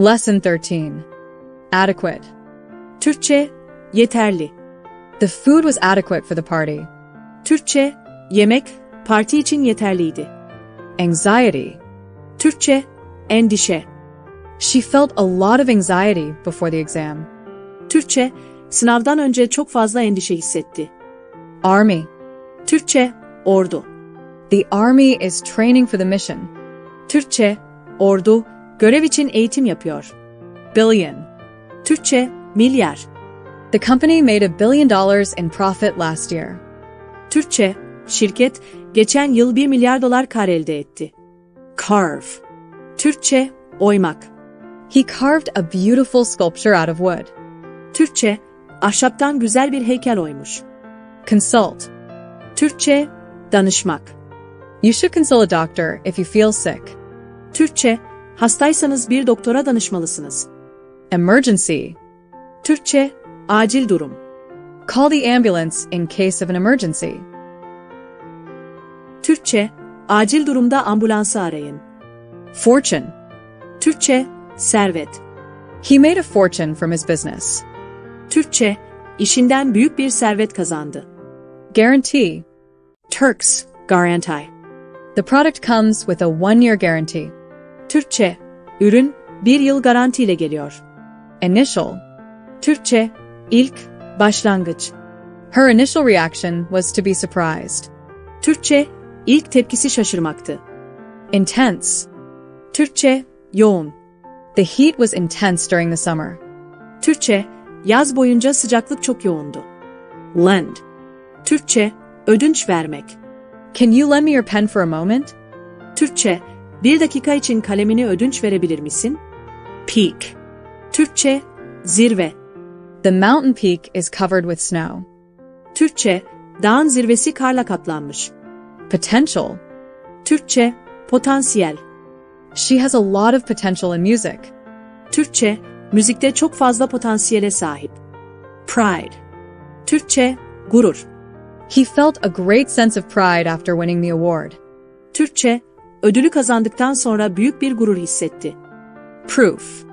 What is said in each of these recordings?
Lesson 13 Adequate. Türkçe, yeterli. The food was adequate for the party. Türkçe, yemek, parti için yeterliydi. Anxiety. Türkçe, endişe. She felt a lot of anxiety before the exam. Türkçe, sınavdan önce çok fazla endişe hissetti. Army. Türkçe, ordu. The army is training for the mission. Türkçe, ordu, görev için eğitim yapıyor. Billion. Türkçe, milyar. The company made a billion dollars in profit last year. Türkçe, şirket geçen yıl 1 milyar dolar kar elde etti. Carve. Türkçe, oymak. He carved a beautiful sculpture out of wood. Türkçe, ahşaptan güzel bir heykel oymuş. Consult. Türkçe, danışmak. You should consult a doctor if you feel sick. Türkçe, hastaysanız bir doktora danışmalısınız. Emergency. Türkçe, acil durum. Call the ambulance in case of an emergency. Türkçe, acil durumda ambulansı arayın. Fortune. Türkçe, servet. He made a fortune from his business. Türkçe, işinden büyük bir servet kazandı. Guarantee. Turks, guarantee. The product comes with a one year guarantee. Türkçe, ürün bir yıl garantiyle geliyor. Initial. Türkçe, ilk, başlangıç. Her initial reaction was to be surprised. Türkçe, ilk tepkisi şaşırmaktı. Intense. Türkçe, yoğun. The heat was intense during the summer. Türkçe, yaz boyunca sıcaklık çok yoğundu. Lend. Türkçe, ödünç vermek. Can you lend me your pen for a moment? Türkçe, bir dakika için kalemini ödünç verebilir misin? Peak. Türkçe, zirve. The mountain peak is covered with snow. Türkçe, dağın zirvesi karla kaplanmış. Potential. Türkçe, potansiyel. She has a lot of potential in music. Türkçe, müzikte çok fazla potansiyele sahip. Pride. Türkçe, gurur. He felt a great sense of pride after winning the award. Türkçe, ödülü kazandıktan sonra büyük bir gurur hissetti. Proof.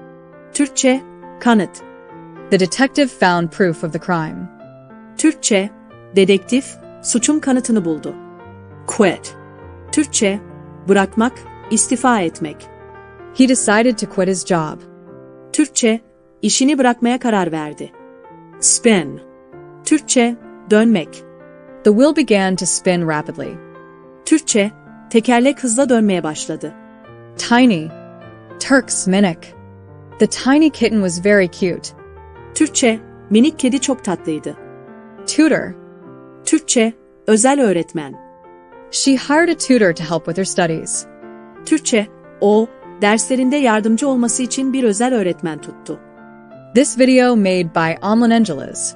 Türkçe, kanıt. The detective found proof of the crime. Türkçe, dedektif, suçun kanıtını buldu. Quit. Türkçe, bırakmak, istifa etmek. He decided to quit his job. Türkçe, işini bırakmaya karar verdi. Spin. Türkçe, dönmek. The wheel began to spin rapidly. Türkçe, tekerlek hızla dönmeye başladı. Tiny. Turks minik. The tiny kitten was very cute. Türkçe, minik kedi çok tatlıydı. Tutor. Türkçe, özel öğretmen. She hired a tutor to help with her studies. Türkçe, o, derslerinde yardımcı olması için bir özel öğretmen tuttu. This video made by Amlan Angeles.